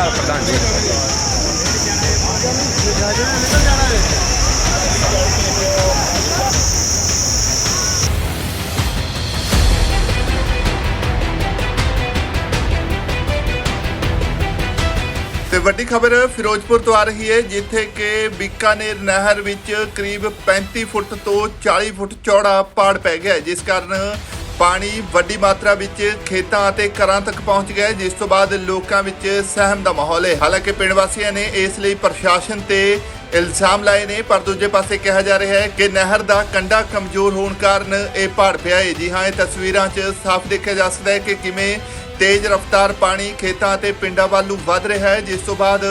ਹਾਲ ਪ੍ਰਧਾਨ ਜੀ। ਤੇ ਵੱਡੀ ਖਬਰ ਫਿਰੋਜ਼ਪੁਰ ਤੋਂ ਆ ਰਹੀ ਹੈ, ਜਿੱਥੇ ਕਿ ਬੀਕਾਨੇਰ ਨਹਿਰ ਵਿੱਚ ਕਰੀਬ 35 ਫੁੱਟ ਤੋਂ 40 ਫੁੱਟ ਚੌੜਾ ਪਾੜ ਪੈ ਗਿਆ ਜਿਸ ਕਾਰਨ ਪਾਣੀ ਵੱਡੀ ਮਾਤਰਾ ਵਿੱਚ ਖੇਤਾਂ ਅਤੇ ਘਰਾਂ ਤੱਕ ਪਹੁੰਚ ਗਿਆ ਜਿਸ ਤੋਂ ਬਾਅਦ ਲੋਕਾਂ ਵਿੱਚ ਸਹਿਮ ਦਾ ਮਾਹੌਲ ਹੈ। ਹਾਲਾਂਕਿ ਪਿੰਡ ਵਾਸੀਆਂ ਨੇ ਇਸ ਲਈ ਪ੍ਰਸ਼ਾਸਨ ਤੇ ਇਲਜ਼ਾਮ ਲਾਏ ਨੇ, ਪਰ ਦੂਜੇ ਪਾਸੇ ਕਿਹਾ ਜਾ ਰਿਹਾ ਹੈ ਕਿ ਨਹਿਰ ਦਾ ਕੰਡਾ ਕਮਜ਼ੋਰ ਹੋਣ ਕਾਰਨ ਇਹ ਪਾੜ ਪਿਆ ਹੈ। ਜੀ ਹਾਂ, ਇਹ ਤਸਵੀਰਾਂ 'ਚ ਸਾਫ਼ ਦੇਖਿਆ ਜਾ ਸਕਦਾ ਹੈ ਕਿ ਕਿਵੇਂ ਤੇਜ਼ ਰਫ਼ਤਾਰ ਪਾਣੀ ਖੇਤਾਂ ਅਤੇ ਪਿੰਡਾਂ ਵੱਲ ਨੂੰ ਵੱਧ ਰਿਹਾ ਹੈ, ਜਿਸ ਤੋਂ ਬਾਅਦ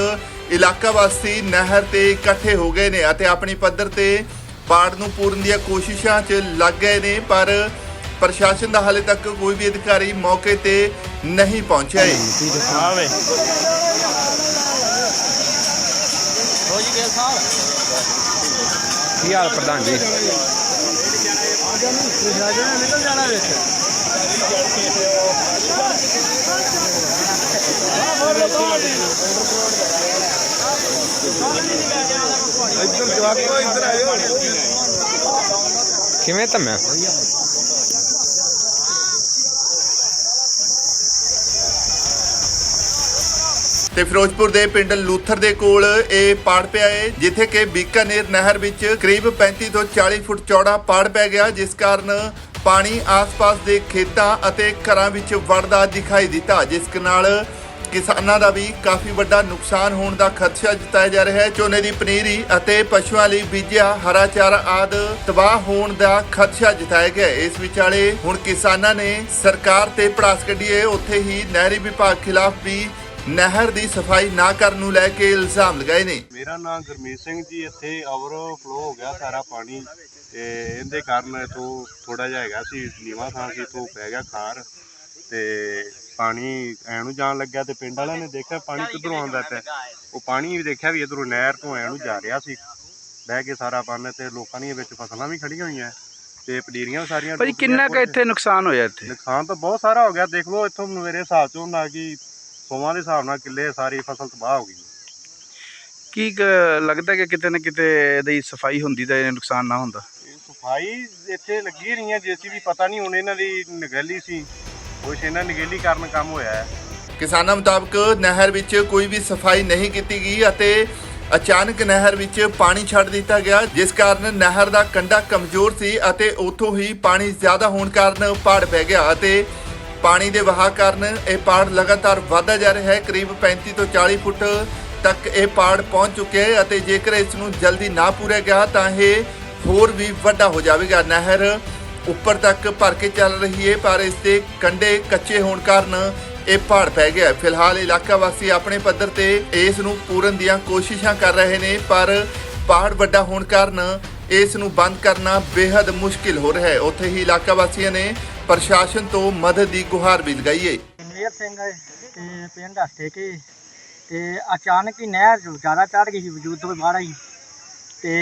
ਇਲਾਕਾ ਵਾਸੀ ਨਹਿਰ ਤੇ ਇਕੱਠੇ ਹੋ ਗਏ ਨੇ ਅਤੇ ਆਪਣੀ ਪੱਧਰ ਤੇ ਪਾੜ ਨੂੰ ਪੂਰਨ ਦੀਆਂ ਕੋਸ਼ਿਸ਼ਾਂ 'ਚ ਲੱਗ ਗਏ ਨੇ, ਪਰ ਪ੍ਰਸ਼ਾਸਨ ਦਾ ਹਾਲੇ ਤੱਕ ਕੋਈ ਵੀ ਅਧਿਕਾਰੀ ਮੌਕੇ ਤੇ ਨਹੀਂ ਪਹੁੰਚਿਆ ਹੈ ਆਵੇ। ਕੀ ਹਾਲ ਪ੍ਰਧਾਨ ਜੀ? ਕਿਵੇਂ ਧੰਮਿਆ? ਤੇ ਫਿਰੋਜ਼ਪੁਰ ਦੇ ਪਿੰਡ ਲੂਥਰ ਦੇ ਕੋਲ ਇਹ ਪਾੜ ਪਿਆ ਹੈ ਜਿੱਥੇ ਕਿ ਬੀਕਾਨੇਰ ਨਹਿਰ ਵਿੱਚ ਕਰੀਬ 35 ਤੋਂ 40 ਫੁੱਟ ਚੌੜਾ ਪਾੜ ਪੈ ਗਿਆ, ਜਿਸ ਕਾਰਨ ਪਾਣੀ ਆਸ-ਪਾਸ ਦੇ ਖੇਤਾਂ ਅਤੇ ਘਰਾਂ ਵਿੱਚ ਵੜਦਾ ਦਿਖਾਈ ਦਿੱਤਾ, ਜਿਸ ਨਾਲ ਕਿਸਾਨਾਂ ਦਾ ਵੀ ਕਾਫੀ ਵੱਡਾ ਨੁਕਸਾਨ ਹੋਣ ਦਾ ਖਦਸ਼ਾ ਜਤਾਇਆ ਜਾ ਰਿਹਾ ਹੈ। ਝੋਨੇ ਦੀ ਪਨੀਰੀ ਅਤੇ ਪਸ਼ੂਆਂ ਲਈ ਬੀਜਿਆ ਹਰਾ ਚਾਰਾ ਆਦ ਤਬਾਹ ਹੋਣ ਦਾ ਖਦਸ਼ਾ ਜਤਾਇਆ ਗਿਆ ਇਸ ਵਿਚਾਲੇ ਹੁਣ ਕਿਸਾਨਾਂ ਨੇ ਸਰਕਾਰ ਤੇ ਪੜਾਸ ਕੱਢੀ ਹੈ ਉੱਥੇ ਹੀ ਨਹਿਰੀ ਵਿਭਾਗ ਖਿਲਾਫ ਵੀ ਨਹਿਰ ਦੀ ਸਫ਼ਾਈ ਨਾ ਕਰਨ ਨੂੰ ਲੈ ਕੇ ਇਲਜ਼ਾਮ ਲਗਾਏ ਨੇ। ਮੇਰਾ ਨਾਮ ਗੁਰਮੀਤ ਸਿੰਘ ਜੀ ਇੱਥੇ ਓਵਰਫਲੋ ਹੋ ਗਿਆ ਸਾਰਾ ਪਾਣੀ ਤੇ ਇਹਦੇ ਕਾਰਨ ਇਥੋਂ ਥੋੜਾ ਜਿਹਾ ਹੈਗਾ ਸੀ ਨੀਵਾਂ ਥਾਂ ਸੀ ਇਥੋਂ ਪੈ ਗਿਆ ਖਾਰ ਤੇ ਪਾਣੀ ਐ ਨੂੰ ਜਾਣ ਲੱਗਿਆ ਤੇ ਪਿੰਡ ਵਾਲਿਆਂ ਨੇ ਦੇਖਿਆ ਪਾਣੀ ਕਿੱਧਰੋਂ ਆਉਂਦਾ ਪਿਆ। ਉਹ ਪਾਣੀ ਵੀ ਦੇਖਿਆ ਵੀ ਇਧਰੋਂ ਨਹਿਰ ਤੋਂ ਐ ਨੂੰ ਜਾ ਰਿਹਾ ਸੀ। ਬਹਿ ਕੇ ਸਾਰਾ ਪਾਣੀ ਤੇ ਲੋਕਾਂ ਦੀਆਂ ਵਿੱਚ ਫਸਲਾਂ ਵੀ ਖੜੀਆਂ ਹੋਈਆਂ ਤੇ ਪਨੀਰੀਆਂ ਵੀ ਸਾਰੀਆਂ ਭਾਜੀ ਕਿੰਨਾ ਕੁ। ਇੱਥੇ ਨੁਕਸਾਨ ਹੋਇਆ ਇੱਥੇ? ਨੁਕਸਾਨ ਤਾਂ ਬਹੁਤ ਸਾਰਾ ਹੋ ਗਿਆ। ਦੇਖ ਲਓ ਇੱਥੋਂ ਮੇਰੇ ਹਿਸਾਬ ਚੋਂ ਨਾ ਕਿ ਸੋਮਾਂ ਦੇ ਹਿਸਾਬ ਨਾਲ ਕਿੱਲੇ ਸਾਰੀ ਫਸਲ ਤਬਾਹ ਹੋ ਗਈ ਕੀ ਕੁ ਲੱਗਦਾ ਕਿ ਕਿਤੇ ਨਾ ਕਿਤੇ ਇਹਦੀ ਸਫ਼ਾਈ ਹੁੰਦੀ ਤਾਂ ਇਹ ਨੁਕਸਾਨ ਨਾ ਹੁੰਦਾ? ਇਹ ਸਫ਼ਾਈ ਇੱਥੇ ਲੱਗੀ ਰਹੀ ਹੈ ਜੇਸੀ ਵੀ ਪਤਾ ਨਹੀਂ ਹੁਣ ਇਹਨਾਂ ਦੀ ਨਗੇਲੀ ਸੀ। ਕੁਛ ਇਹਨਾਂ ਨਗੇਲੀ ਕਾਰਨ ਕੰਮ ਹੋਇਆ ਹੈ। ਕਿਸਾਨਾਂ ਮੁਤਾਬਕ ਨਹਿਰ ਵਿੱਚ ਕੋਈ ਵੀ ਸਫ਼ਾਈ ਨਹੀਂ ਕੀਤੀ ਗਈ ਅਤੇ ਅਚਾਨਕ ਨਹਿਰ ਵਿੱਚ ਪਾਣੀ ਛੱਡ ਦਿੱਤਾ ਗਿਆ ਜਿਸ ਕਾਰਨ ਨਹਿਰ ਦਾ ਕੰਡਾ ਕਮਜ਼ੋਰ ਸੀ ਅਤੇ ਉੱਥੋਂ ਹੀ ਪਾਣੀ ਜ਼ਿਆਦਾ ਹੋਣ ਕਾਰਨ ਪਾੜ ਪੈ ਗਿਆ ਅਤੇ ਪਾਣੀ ਦੇ ਵਹਾਅ ਕਾਰਨ ਇਹ ਪਾੜ ਲਗਾਤਾਰ ਵਧਦਾ ਜਾ ਰਿਹਾ ਹੈ। ਕਰੀਬ 35 ਤੋਂ 40 ਫੁੱਟ ਤੱਕ ਇਹ ਪਾੜ ਪਹੁੰਚ ਚੁੱਕਿਆ ਹੈ ਅਤੇ ਜੇਕਰ ਇਸ ਨੂੰ ਜਲਦੀ ਨਾ ਪੂਰਿਆ ਗਿਆ ਤਾਂ ਇਹ ਹੋਰ ਵੀ ਵੱਡਾ ਹੋ ਜਾਵੇਗਾ। ਨਹਿਰ ਉੱਪਰ ਤੱਕ ਭਰ ਕੇ ਚੱਲ ਰਹੀ ਹੈ, ਪਰ ਇਸ ਦੇ ਕੰਡੇ ਕੱਚੇ ਹੋਣ ਕਾਰਨ ਇਹ ਪਹਾੜ ਪੈ ਗਿਆ ਫਿਲਹਾਲ ਇਲਾਕਾ ਵਾਸੀ ਆਪਣੇ ਪੱਧਰ ਤੇ ਇਸ ਨੂੰ ਪੂਰਨ ਦੀਆਂ ਕੋਸ਼ਿਸ਼ਾਂ ਕਰ ਰਹੇ ਨੇ, ਪਰ ਪਹਾੜ ਵੱਡਾ ਹੋਣ ਕਾਰਨ ਇਸ ਨੂੰ ਬੰਦ ਕਰਨਾ ਬੇहद ਮੁਸ਼ਕਿਲ ਹੋ ਰਿਹਾ ਹੈ। ਉੱਥੇ ਹੀ ਇਲਾਕਾ ਵਾਸੀਆਂ ਨੇ ਪ੍ਰਸ਼ਾਸਨ ਤੋਂ ਮਦਦ ਦੀ ਗੁਹਾਰ ਵੀ ਲਗਾਈ ਹੈ ਮੇਰ ਸਿੰਘ ਹੈ ਤੇ ਪਿੰਡ ਹਸਤੇ ਕੇ ਤੇ ਅਚਾਨਕ ਹੀ ਨਹਿਰ ਜੋ ਜ਼ਿਆਦਾ ਚੜ ਗਈ ਸੀ ਵਜੂਦ ਤੋਂ ਬਾਹਰ ਆਈ। ਤੇ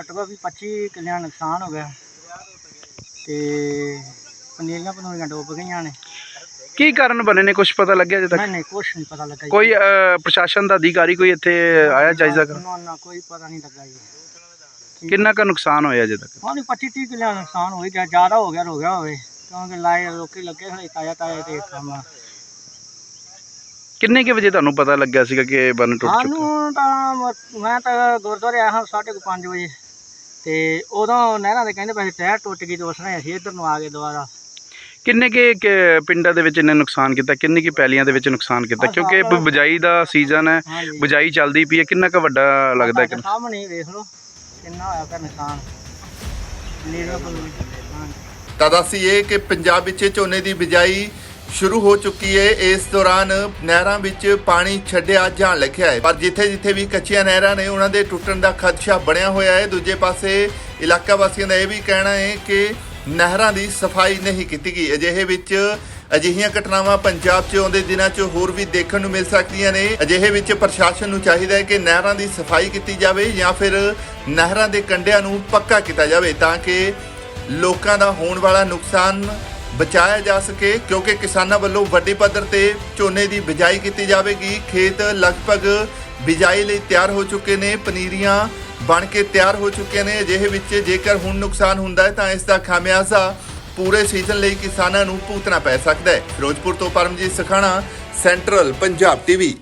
ਘੱਟੋ ਵੀ 25 ਕਿੱਲਿਆਂ ਨੁਕਸਾਨ ਹੋ ਗਿਆ। ਤੇ ਪਨੀਰੀਆਂ ਪਨੂਰੀਆਂ ਡੁੱਬ ਗਈਆਂ ਨੇ। ਕੀ ਕਾਰਨ ਬਣੇ ਨੇ? ਕੁਝ ਪਤਾ ਲੱਗਿਆ ਅਜੇ ਤੱਕ? ਨਹੀਂ ਨਹੀਂ ਕੁਛ ਨਹੀਂ ਪਤਾ ਲੱਗਾ ਜੀ। ਕੋਈ ਅਹ, ਪ੍ਰਸ਼ਾਸਨ ਦਾ ਅਧਿਕਾਰੀ ਕੋਈ ਇੱਥੇ ਆਇਆ ਜਾਇਜ਼ਾ ਕਰ ਨਾ ਨਾ ਕੋਈ ਪਤਾ ਨਹੀਂ ਲੱਗਾ ਜੀ। ਕਿੰਨਾ ਕੁ ਨੁਕਸਾਨ ਹੋਇਆ ਅਜੇ ਤੱਕ? ਹਾਂ 25 30 ਕਿੱਲਿਆਂ ਨੁਕਸਾਨ ਹੋ ਗਿਆ ਜ਼ਿਆਦਾ ਹੋ ਗਿਆ ਹੋ ਗਿਆ ਹੋਵੇ। ਕਿਉਂਕਿ ਲਾਏ ਲੋਕੀ ਲੱਗੇ ਹੋਏ ਤਾਇਆ ਤਾਇਆ ਤੇ ਕੰਮ ਆ। ਕਿੰਨੇ ਕੁ ਵਜੇ ਤੁਹਾਨੂੰ ਪਤਾ ਲੱਗਿਆ ਸੀਗਾ ਕਿ ਇਹ ਬੰਨ ਟੁੱਟ ਚੁੱਕਾ? ਸਾਨੂੰ ਤਾਂ ਮ- ਮੈਂ ਤਾਂ ਗੁਰਦੁਆਰੇ ਆਇਆ ਹਾਂ 5:30 ਵਜੇ। ਤੇ ਉਦੋਂ ਨਹਿਰਾਂ ਦੇ ਕਹਿੰਦੇ ਪਏ ਟਾਇਰ ਟੁੱਟ ਗਈ ਤੇ ਉਸ ਨੇ ਅਸੀਂ ਇੱਧਰ ਨੂੰ ਆ ਗਏ ਦੁਬਾਰਾ। ਕਿੰਨੇ ਕੇ ਪਿੰਡਾਂ ਦੇ ਵਿੱਚ ਇਹਨੇ ਨੁਕਸਾਨ ਕੀਤਾ? ਕਿੰਨੀ ਕੀ ਪੈਲੀਆਂ ਦੇ ਵਿੱਚ ਨੁਕਸਾਨ ਕੀਤਾ? ਕਿਉਂਕਿ ਸਾਡਾ- ਬਜਾਈ ਦਾ ਸੀਜ਼ਨ ਹੈ ਹਾਂਜੀ। ਬਜਾਈ ਚੱਲਦੀ ਪਈ ਹੈ। ਕਿੰਨਾ ਕੁ ਵੱਡਾ ਲੱਗਦਾ ਕਿ ਤੁਹਾਡੇ ਸਾਹਮਣੇ ਹੀ ਵੇਖ ਲਓ ਕਿੰਨਾ ਹੋਇਆ ਪਿਆ ਨੁਕਸਾਨ। ਨੀਰਾਂ ਕੋਲ ਹਾਂਜੀ। ਤਾਂ ਦੱਸੀਏ ਕਿ ਪੰਜਾਬ ਵਿੱਚ ਝੋਨੇ ਦੀ ਬਿਜਾਈ ਸ਼ੁਰੂ ਹੋ ਚੁੱਕੀ ਹੈ। ਇਸ ਦੌਰਾਨ ਨਹਿਰਾਂ ਵਿੱਚ ਪਾਣੀ ਛੱਡਿਆ ਜਾਣ ਲੱਗਿਆ ਹੈ। ਪਰ ਜਿੱਥੇ-ਜਿੱਥੇ ਵੀ ਕੱਚੀਆਂ ਨਹਿਰਾਂ ਨੇ, ਉਹਨਾਂ ਦੇ ਟੁੱਟਣ ਦਾ ਖਦਸ਼ਾ ਬਣਿਆ ਹੋਇਆ ਹੈ। ਦੂਜੇ ਪਾਸੇ ਇਲਾਕਾ ਵਾਸੀਆਂ ਦਾ ਇਹ ਵੀ ਕਹਿਣਾ ਹੈ ਕਿ ਨਹਿਰਾਂ ਦੀ ਸਫ਼ਾਈ ਨਹੀਂ ਕੀਤੀ ਗਈ। ਅਜਿਹੇ ਵਿੱਚ ਅਜਿਹੀਆਂ ਘਟਨਾਵਾਂ ਪੰਜਾਬ 'ਚ ਆਉਂਦੇ ਦਿਨਾਂ 'ਚ ਹੋਰ ਵੀ ਦੇਖਣ ਨੂੰ ਮਿਲ ਸਕਦੀਆਂ ਨੇ। ਅਜਿਹੇ ਵਿੱਚ ਪ੍ਰਸ਼ਾਸਨ ਨੂੰ ਚਾਹੀਦਾ ਹੈ ਕਿ ਨਹਿਰਾਂ ਦੀ ਸਫ਼ਾਈ ਕੀਤੀ ਜਾਵੇ ਜਾਂ ਫਿਰ ਨਹਿਰਾਂ ਦੇ ਕੰਢਿਆਂ ਨੂੰ ਪੱਕਾ ਕੀਤਾ ਜਾਵੇ ਤਾਂ ਕਿ ਲੋਕਾਂ ਦਾ ਹੋਣ ਵਾਲਾ ਨੁਕਸਾਨ ਬਚਾਇਆ ਜਾ ਸਕੇ, ਕਿਉਂਕਿ ਕਿਸਾਨਾਂ ਵੱਲੋਂ ਵੱਡੇ ਪੱਧਰ ਤੇ ਝੋਨੇ ਦੀ ਬਿਜਾਈ ਕੀਤੀ ਜਾਵੇਗੀ। ਖੇਤ ਲਗਭਗ ਬਿਜਾਈ ਲਈ ਤਿਆਰ ਹੋ ਚੁੱਕੇ ਨੇ, ਪਨੀਰੀਆਂ ਬਣ ਕੇ ਤਿਆਰ ਹੋ ਚੁੱਕੇ ਨੇ। ਅਜਿਹੇ ਵਿੱਚ ਜੇਕਰ ਹੁਣ ਨੁਕਸਾਨ ਹੁੰਦਾ ਹੈ, ਤਾਂ ਇਸ ਦਾ ਖਾਮਿਆਜ਼ਾ ਪੂਰੇ ਸੀਜ਼ਨ ਲਈ ਕਿਸਾਨਾਂ ਨੂੰ ਭੁਗਤਣਾ ਪੈ ਸਕਦਾ ਹੈ। ਫਿਰੋਜ਼ਪੁਰ ਤੋਂ ਪਰਮਜੀਤ ਸਖਾਣਾ, ਸੈਂਟਰਲ ਪੰਜਾਬ ਟੀਵੀ।